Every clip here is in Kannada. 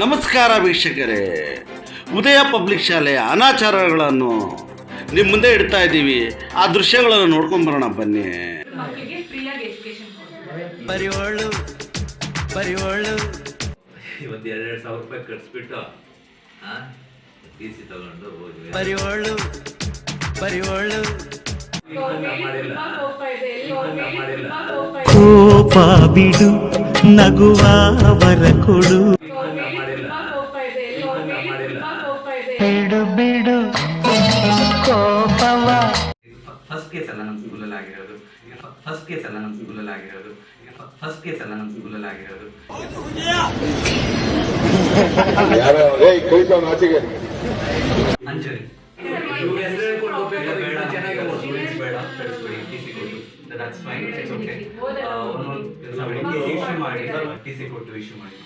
ನಮಸ್ಕಾರ ವೀಕ್ಷಕರೇ. ಉದಯ ಪಬ್ಲಿಕ್ ಶಾಲೆಯ ಅನಾಚಾರಗಳನ್ನು ನಿಮ್ಮ ಮುಂದೆ ಇಡ್ತಾ ಇದ್ದೀವಿ. ಆ ದೃಶ್ಯಗಳನ್ನು ನೋಡ್ಕೊಂಡು ಬರೋಣ ಬನ್ನಿ. ಮಕ್ಕಳಿಗೆ ಫ್ರೀಯಾಗಿ ಎಜುಕೇಶನ್ ಕೊಡ್ತಾರೆ ಪರಿವಳು ಪರಿವಳು. ಒಂದು ಎರಡೆರಡು ಸಾವಿರ ರೂಪಾಯಿ ಕಟ್ಸ್ಬಿಟ್ಟು ಟಿ ಸಿ ತಗೊಂಡು ಹೋದ್ವಿ. ಪರಿವಳು ಪರಿವಳು. ತುಂಬಾ ಕೋಪ ಇದೆ. ಅವ್ರ ತುಂಬಾ ಕೋಪ ಇದೆ. ಕೋಪ ಬಿಡು ನಗುವ ಬರ ಕೊಡು ಅವ್ರ ಮೇಲೆ ತುಂಬಾ ಕೋಪ ಇದೆ ಅವ್ರ ಮೇಲೆ ತುಂಬಾ ಕೋಪ ಇದೆ ಬಿಡು ಬಿಡು. ಕೋಪವ. ಫಸ್ಟ್ ಕೇಸ್ ಅಲ್ಲ ನಮ್ಮ ಸ್ಕೂಲಲ್ಲಿ ಆಗಿರೋದು ಫಸ್ಟ್ ಕೇಸ್ ಅಲ್ಲ ನಮ್ಮ ಸ್ಕೂಲಲ್ಲಿ ಆಗಿರೋದು ಫಸ್ಟ್ ಕೇಸ್ ಅಲ್ಲ ನಮ್ಮ ಸ್ಕೂಲಲ್ಲಿ ಆಗಿರೋದು ಮಾಡಿ.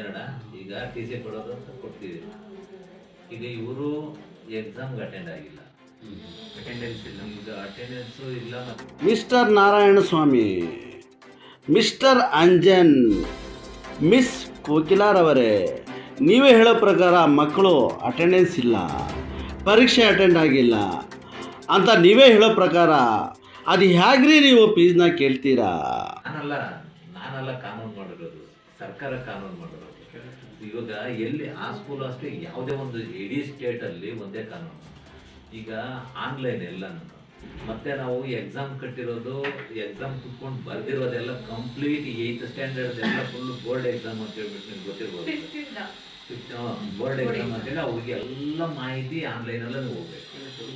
ಎರಡ? ಈಗ ಟಿ ಸಿ ಕೊಡೋದು ಅಂತ ಕೊಡ್ತೀವಿ. ಈಗ ಇವರು ಎಕ್ಸಾಮ್ಗೆ ಅಟೆಂಡ್ ಆಗಿಲ್ಲ. ಅಟೆಂಡೆನ್ಸ್ ಇಲ್ಲ. ಈಗ ಅಟೆಂಡೆನ್ಸ್ ಇಲ್ಲ mister Narayana Swamy mister Anjan miss ಕೋಕಿಲಾರವರೇ ನೀವೇ ಹೇಳೋ ಪ್ರಕಾರ ಮಕ್ಕಳು ಅಟೆಂಡೆನ್ಸ್ ಇಲ್ಲ ಪರೀಕ್ಷೆ ಅಟೆಂಡ್ ಆಗಿಲ್ಲ ಅಂತ ನೀವೇ ಹೇಳೋ ಪ್ರಕಾರ ಅದು ಹೇಗ್ರಿ ನೀವು ಫೀಸ್ನ ಕೇಳ್ತೀರಾ? ನಾನಲ್ಲ ನಾನಲ್ಲ ಕಾನೂನು ಮಾಡಿರೋದು. ಸರ್ಕಾರ ಕಾನೂನು ಮಾಡಿರೋದು. ಇವಾಗ ಎಲ್ಲಿ ಆ ಸ್ಕೂಲ್ ಅಷ್ಟೇ ಯಾವುದೇ ಒಂದು ಇಡೀ ಸ್ಟೇಟಲ್ಲಿ ಒಂದೇ ಕಾನೂನು. ಈಗ ಆನ್ಲೈನ್ ಎಲ್ಲನೂ. ಮತ್ತೆ ನಾವು ಎಕ್ಸಾಮ್ ಕಟ್ಟಿರೋದು ಎಕ್ಸಾಮ್ ಕುತ್ಕೊಂಡು ಬರ್ದಿರೋದೆಲ್ಲ ಕಂಪ್ಲೀಟ್ ಏಯ್ತ್ ಸ್ಟ್ಯಾಂಡರ್ಡ್ ಎಲ್ಲ ಫುಲ್ ಬೋರ್ಡ್ ಎಕ್ಸಾಮ್ ಅಂತ ಹೇಳ್ಬಿಟ್ಟು ನಿಮ್ಗೆ ಗೊತ್ತಿರ್ಬೋದು. ಬೋರ್ಡ್ ಎಕ್ಸಾಮ್ ಅಂತೇಳಿ ಅವ್ರಿಗೆ ಎಲ್ಲ ಮಾಹಿತಿ ಆನ್ಲೈನಲ್ಲೇ ಹೋಗ್ಬೇಕು.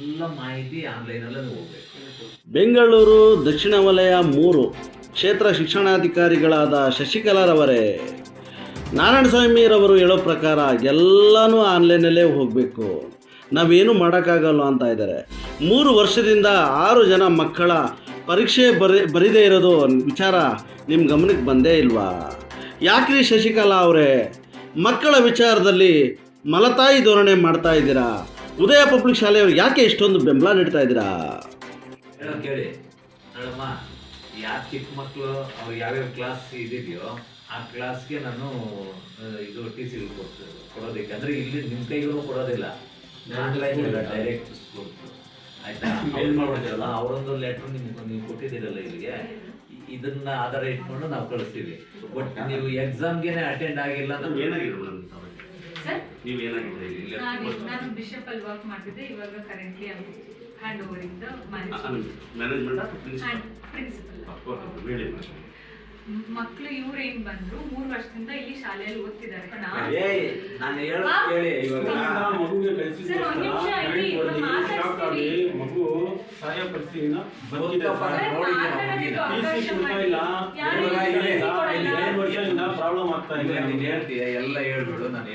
ಎಲ್ಲ ಮಾಹಿತಿ ಆನ್ಲೈನಲ್ಲೇ ಹೋಗ್ಬೇಕು. ಬೆಂಗಳೂರು ದಕ್ಷಿಣ ವಲಯ ಮೂರು. ಕ್ಷೇತ್ರ ಶಿಕ್ಷಣಾಧಿಕಾರಿಗಳಾದ ಶಶಿಕಲಾರವರೇ ನಾರಾಯಣಸ್ವಾಮಿರವರು ಹೇಳೋ ಪ್ರಕಾರ ಎಲ್ಲನೂ ಆನ್ಲೈನಲ್ಲೇ ಹೋಗಬೇಕು. ನಾವೇನು ಮಾಡೋಕ್ಕಾಗಲ್ಲ ಅಂತ ಇದ್ದಾರೆ. ಮೂರು ವರ್ಷದಿಂದ ಆರು ಜನ ಮಕ್ಕಳ ಪರೀಕ್ಷೆ ಬರಿ, ಬರೀದೇ ಇರೋದು ವಿಚಾರ ನಿಮ್ಮ ಗಮನಕ್ಕೆ ಬಂದೇ ಇಲ್ವಾ? ಯಾಕ್ರಿ ಶಶಿಕಲಾ ಅವರೇ? ಮಕ್ಕಳ ವಿಚಾರದಲ್ಲಿ ಮಲತಾಯಿ ಧೋರಣೆ ಮಾಡ್ತಾ ಇದ್ದೀರಾ? ಉದಯ ಪಬ್ಲಿಕ್ ಶಾಲೆಯವರು ಯಾಕೆ ಇಷ್ಟೊಂದು ಬೆಂಬಲ ನೀಡ್ತಾ ಇದ್ದೀರಾ? ಕೇಳಿ. ಯಾಕೆ ಚಿಕ್ಕ ಮಕ್ಕಳು ಅವ್ರು ಯಾವ್ಯಾವ ಕ್ಲಾಸ್ ಇದೆಯೋ ಆ ಕ್ಲಾಸ್ಗೆ ನಾನು ಇದು ಟಿ ಸಿ ಕೊಡೋದಕ್ಕೆ ಅಂದ್ರೆ ಇಲ್ಲಿ ನಿಮ್ಮ ಕೈಗೂ ಕೊಡೋದಿಲ್ಲ. ಡೈರೆಕ್ಟ್ ಸ್ಕೂಲ್ ಆಯ್ತಾ? ಏನು ಮಾಡ್ಬಿಡ್ತೀರಲ್ಲ ಅವರೊಂದು ಲೆಟ್ರ್ ನಿಮ್ಗೆ ನೀವು ಕೊಟ್ಟಿದ್ದೀರಲ್ಲ ಇಲ್ಲಿಗೆ. ಇದನ್ನ ಆಧಾರ ಇಟ್ಕೊಂಡು ನಾವು ಕಳಿಸ್ತೀವಿ. ಬಟ್ ನೀವು ಎಕ್ಸಾಮ್ಗೆ ಅಟೆಂಡ್ ಆಗಿಲ್ಲ ಅಂದ್ರೆ ಸರ್ ನೀವೇನಾಗಿದೆ ನಾನು ನಾನು ಬಿಷಪ್ ಅಲ್ಲಿ ವರ್ಕ್ ಮಾಡ್ತಿದ್ದೆ. ಇವಾಗ ಕರೆಂಟ್ಲಿ ಹ್ಯಾಂಡ್ ಓವರ್ ಇಂದ ಮ್ಯಾನೇಜ್ ಮ್ಯಾನೇಜ್ಮೆಂಟ್ ಪ್ರಿನ್ಸಿಪಲ್ ಮಕ್ಕಳು ಇವ್ರು ಏನ್ ಬಂದ್ರು? ಮೂರ್ ವರ್ಷದಿಂದ ಇಲ್ಲಿ ಶಾಲೆಯಲ್ಲಿ ಓದ್ತಿದ್ದಾರೆ. ನಾನು ಕೇಳಿ ಇವಾಗ. ಸರ್ ಒಂದ್ ನಿಮಿಷ ಇರಿ ನಾವು ಮಗು ಸಹಾಯ ಪರಿಸ್ಥಿತಿನ ವರ್ಷದಿಂದ ಪ್ರಾಬ್ಲಮ್ ಆಗ್ತಾ ಇದೆ. ನೀನು ನಮ್ಗೆ. ಹೇಳ್ತೀಯ? ಎಲ್ಲ ಹೇಳ್ಬಿಡು ನಾನು.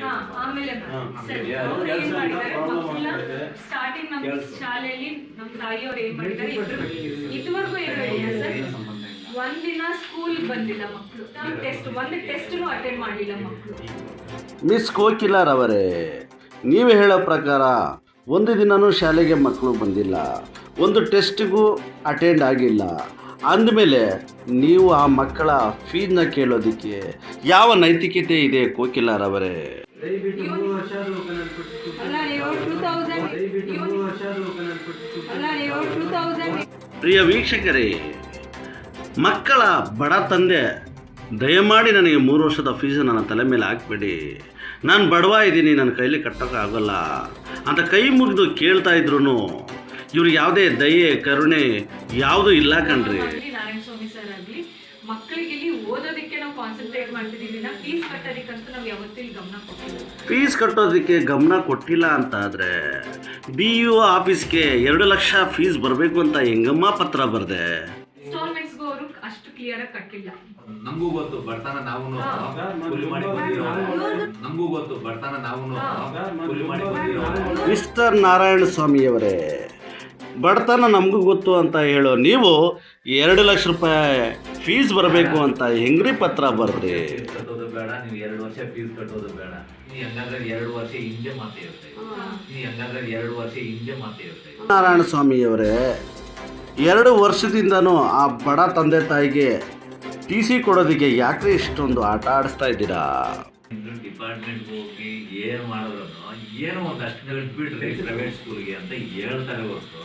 ಸ್ಟಾರ್ಟಿಂಗ್ ನಮ್ಮ. ಶಾಲೆಯಲ್ಲಿ ನಮ್ಮ ತಾಯಿಯವ್ರು ಏನ್ ಮಾಡಿದ್ದಾರೆ ಇದ್ರು ಇದುವರೆಗೂ ಏನ್ ಸರ್. ಒಂದಿನ ಸ್ಕೂಲ್ ಬಂದಿಲ್ಲ ಮಕ್ಕಳು ಟೆಸ್ಟ್ ಒಂದು ಟೆಸ್ಟ್ನು ಅಟೆಂಡ್ ಮಾಡಿಲ್ಲ ಮಕ್ಕಳು ಮಿಸ್ ಕೋಕಿಲಾರವರೇ ನೀವೇ ಹೇಳೋ ಪ್ರಕಾರ ಒಂದು ದಿನವೂ ಶಾಲೆಗೆ ಮಕ್ಕಳು ಬಂದಿಲ್ಲ. ಒಂದು ಟೆಸ್ಟ್ಗೂ ಅಟೆಂಡ್ ಆಗಿಲ್ಲ. ಅಂದಮೇಲೆ ನೀವು ಆ ಮಕ್ಕಳ ಫೀಸ್ನ ಕೇಳೋದಕ್ಕೆ ಯಾವ ನೈತಿಕತೆ ಇದೆ ಟೂ ತೌಸಂಡ್ ಪ್ರಿಯ ವೀಕ್ಷಕರೇ ಮಕ್ಕಳ ಬಡ ತಂದೆ ದಯಮಾಡಿ ನನಗೆ ಮೂರು ವರ್ಷದ ಫೀಸು ನನ್ನ ತಲೆ ಮೇಲೆ ಹಾಕ್ಬೇಡಿ. ನಾನು ಬಡವ ಇದ್ದೀನಿ ನನ್ನ ಕೈಲಿ ಕಟ್ಟೋಕ್ಕಾಗಲ್ಲ ಅಂತ ಕೈ ಮುಗಿದು ಕೇಳ್ತಾ ಇದ್ರು ಇವ್ರಿಗೆ ಯಾವುದೇ ದಯೆ ಕರುಣೆ ಯಾವುದೂ ಇಲ್ಲ ಕಣ್ರಿ. ಫೀಸ್ ಕಟ್ಟೋದಕ್ಕೆ ಗಮನ ಕೊಟ್ಟಿಲ್ಲ ಅಂತ ಆದರೆ ಬಿ ಯು ಆಫೀಸ್ಗೆ ಎರಡು ಲಕ್ಷ ಫೀಸ್ ಬರಬೇಕು ಅಂತ ಹೆಂಗಮ್ಮ ಪತ್ರ ಬರೆದೆ? ಕ್ಲಿಯರ್ ಆಗಿ ಕಟ್ಟಿಲ್ಲ. ನಮಗೂ ಗೊತ್ತು ಬರ್ತಾನ ನಾವು. ಕೂಲಿ ಮಾಡಿ ಬಂದಿರೋ ನಮಗೂ ಗೊತ್ತು ಬರ್ತಾನ ನಾವು ಕೂಲಿ ಮಾಡಿ ಬಂದಿರೋ ಮಿಸ್ಟರ್ ನಾರಾಯಣ ಸ್ವಾಮಿಯವರೇ ಬಡತನ ನಮಗೂ ಗೊತ್ತು ಅಂತ ಹೇಳೋ ನೀವು ಎರಡು ಲಕ್ಷ ರೂಪಾಯಿ ಫೀಸ್ ಬರಬೇಕು ಅಂತ ಹೆಂಗ್ರಿ ಪತ್ರ ಬರ್ರಿ ಫೀಸ್ ಕಟ್ಟೋದು ಬೇಡ ನೀವು ಎರಡು ವರ್ಷ ಫೀಸ್ ಕಟ್ಟೋದು ಬೇಡ. ನೀ ಹಂಗಂದ್ರೆ ಎರಡು ವರ್ಷ ಹಿಂದೆ ಮಾತೇ ಹೇಳ್ತಾ ನೀ ಹಂಗಂದ್ರೆ ಎರಡು ವರ್ಷ ಹಿಂದೆ ಮಾತೇ ಹೇಳ್ತಾ ನಾರಾಯಣ ಸ್ವಾಮಿಯವರೇ ಎರಡು ವರ್ಷದಿಂದನೂ ಆ ಬಡ ತಂದೆ ತಾಯಿಗೆ ಟಿ ಸಿ ಕೊಡೋದಕ್ಕೆ ಯಾಕೆ ಇಷ್ಟೊಂದು ಆಟ ಆಡಿಸ್ತಾ ಇದ್ದೀರಾ? ಡಿಪಾರ್ಟ್ಮೆಂಟ್ ಹೋಗಿ ಏನು ಮಾಡಿದ್ರು ಏನೋ ಒಂದಷ್ಟು ಗಂಟೆ ಬಿಡ್ರಿ ಪ್ರೈವೇಟ್ ಸ್ಕೂಲ್ಗೆ ಅಂತ ಹೇಳ್ತಾರೆ ಹೊರತು.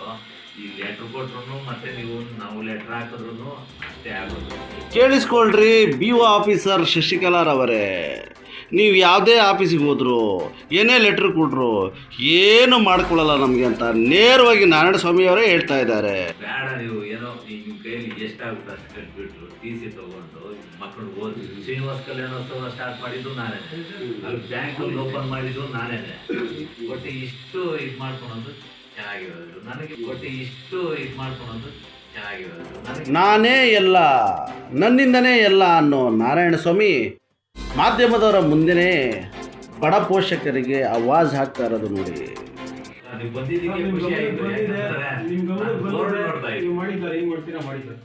ಈ ಲೆಟ್ರ್ ಕೊಟ್ರು ಮತ್ತೆ ನೀವು ನಾವು ಲೆಟ್ರ್ ಹಾಕಿದ್ರು ಅಷ್ಟೇ ಆಗೋದು. ಕೇಳಿಸ್ಕೊಳ್ರಿ ಬಿ ಒ ಆಫೀಸರ್ ಶಶಿಕಲಾರವರೇ ನೀವು ಯಾವುದೇ ಆಫೀಸಿಗೆ ಹೋದ್ರು ಏನೇ ಲೆಟ್ರ್ ಕೊಟ್ರು ಏನು ಮಾಡ್ಕೊಳ್ಳಲ್ಲ ನಮಗೆ ಅಂತ ನೇರವಾಗಿ ನಾರಾಯಣ ಸ್ವಾಮಿಯವರೇ ಹೇಳ್ತಾ ಇದ್ದಾರೆ. ಬೇಡ ನೀವು ಏನೋ ನಿಮ್ಮ ಕೈಲಿ ಎಷ್ಟಾಗುತ್ತೆ ಅಷ್ಟು ಕಟ್ಬಿಟ್ರು ಟಿ ಸಿ ತಗೊಂಡು ಮಕ್ಕಳು ಓದಿ ಶ್ರೀನಿವಾಸ ಕಲ್ಯಾಣೋತ್ಸವ ಸ್ಟಾರ್ಟ್ ಮಾಡಿದ್ದು ನಾನೇ ಅಲ್ಲಿ ಬ್ಯಾಂಕ್ ಓಪನ್ ಮಾಡಿದ್ದು ನಾನೇ ಒಟ್ಟು ಇಷ್ಟು ಇದು ಮಾಡ್ಕೊಳೋದು ಚೆನ್ನಾಗಿರೋದು. ನನಗೆ ಒಟ್ಟು ಇಷ್ಟು ಇದು ಮಾಡ್ಕೊಳೋದು ಚೆನ್ನಾಗಿರೋದು. ನಾನೇ ಎಲ್ಲ ನನ್ನಿಂದನೇ ಎಲ್ಲ ಅನ್ನೋ ನಾರಾಯಣ ಸ್ವಾಮಿ ಮಾಧ್ಯಮದವರ ಮುಂದೆನೇ ಬಡ ಪೋಷಕರಿಗೆ ಆವಾಜ್ ಹಾಕ್ತಾ ಇರೋದು ನೋಡಿ.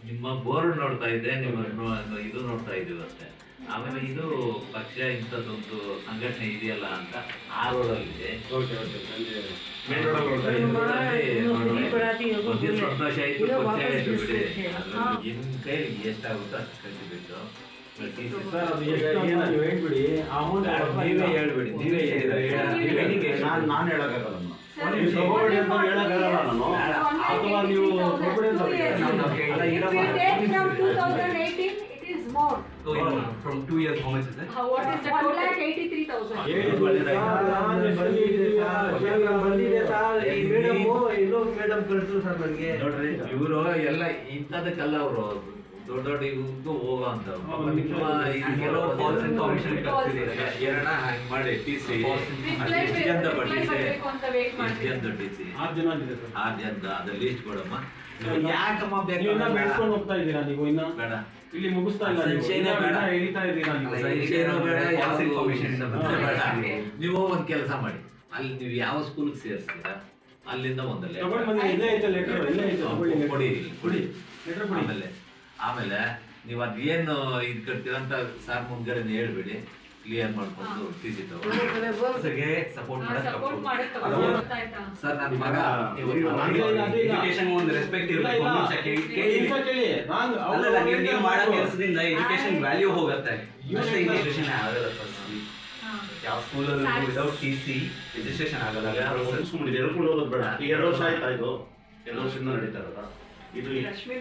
ನಿಮ್ಮ ಬೋರ್ಡ್ ನೋಡ್ತಾ ಇದ್ದೆ ನಿಮ್ಮ ಇದು ನೋಡ್ತಾ ಇದ್ದೀವಿ ಅಷ್ಟೇ. ಆಮೇಲೆ ಇದು ಪಕ್ಷ ಇಂಥದ್ದೊಂದು ಸಂಘಟನೆ ಇದೆಯಲ್ಲ ಅಂತ ಆ ರೋಡಲ್ಲಿದೆ ಸಂತೋಷ ಆಯ್ತು ನಿಮ್ ಕೈಲಿ ಎಷ್ಟಾಗುತ್ತೋ ಅಷ್ಟು ಕಟ್ಟಿಬಿಟ್ಟು ಅಂತ ನೀವು ಹೇಳ್ಬಿಡಿ ಅಮೌಂಟ್ ನೀವೇ ಹೇಳ್ಬಿಡಿ ನೀವೇ ಹೇಳಿದ್ರೆ ನಾನು ನಾನು ಹೇಳೋಕ್ಕಾಗಲ್ಲ ನೀವು ತಗೊಳ್ಳಿ ಅಂತ ಹೇಳಕ್ಕಾಗಲ್ಲ ನಾನು ಅಥವಾ ನೀವು ಕೊಟ್ಬಿಡಿ ಅಂತ ಅಲ್ಲ, ಇರಮ್ಮ. If we take from 2018, it is more. So, in, from two years, how much is it? How- What is the total? One lakh eighty-three thousand. ಹೇಳಿ ಸರ್, ಸರ್, ನನಗೆ ನೋಡ್ರಿ ಇವರು ಎಲ್ಲ ಇಂಥದಕ್ಕೆಲ್ಲ ಅವರು ದೊಡ್ಡ ಹೋಗೋ ಅಂತ. ಕೆಲವು. ಎರಡ ಹ್ಯಾಂಗ್ ಮಾಡಿ ಟಿ ಸಿ ಎಷ್ಟು ಜನ. ಎಷ್ಟು ಆರು ಆರು ಅದ್ರ ಲಿಸ್ಟ್ ಕೊಡಮ್ಮ ಯಾಕಮ್ಮ ಬೇಕು ಇನ್ನ ಹೋಗ್ತಾ ಇದ್ದೀರಾ ನೀವು ಇನ್ನ? ಬೇಡ. ಇಲ್ಲಿ ಮುಗಿಸ್ತಾ ಇಲ್ಲ. ಸಂಶಯನೇ ಬೇಡ. ಹೇಳ್ತಾ ಇದ್ದೀರಾ ಏನೋ ಬೇಡ ಯಾವ. ನೀವು ಒಂದ್ ಕೆಲಸ ಮಾಡಿ. ಅಲ್ಲಿ ನೀವು ಯಾವ ಸ್ಕೂಲ್ಗೆ ಸೇರಿಸ್ತೀರಾ? ಅಲ್ಲಿಂದ ಒಂದಲ್ಲೇ. ಕೊಡಿ ಕೊಡಿ. ಲೆಟರ್ ಕೊಡಿ. ಆಮೇಲೆ ಆಮೇಲೆ ನೀವು ಅದೇನು ಇದು ಕಟ್ತೀರಂತ ಸಾರ್ ಮುಂದ್ಗಡೆ ಹೇಳ್ಬಿಡಿ. ಕ್ಲಿಯರ್ ಮಾಡ್ಕೊಂಡು ಟಿಸಿ? ಸರ್ ನನ್ನ ಮಗ. ಎಜುಕೇಶನ್ ಒಂದು ರೆಸ್ಪೆಕ್ಟ್ ಇರಬೇಕು. ನೀವು ಮಾಡೋ ಕೆಲಸದಿಂದ ಎಜುಕೇಶನ್ ವ್ಯಾಲ್ಯೂ ಹೋಗುತ್ತೆ. ಎಜುಕೇಶನ್ ಆಗಲ್ಲ ಹಾ. ಯಾವ ಸ್ಕೂಲಲ್ಲಿ. ವಿದೌಟ್ ಟಿ ಸಿ ರಿಜಿಸ್ಟ್ರೇಷನ್ ಆಗಲ್ಲ. ಹೋಗೋದು ಬೇಡ. ಎರಡು ವರ್ಷ ಆಯ್ತಾ ಇದು? ಎರಡು ವರ್ಷದಿಂದ ನಡೀತಾ ಇರೋದಾ? ಇದು ಲಕ್ಷ್ಮೀ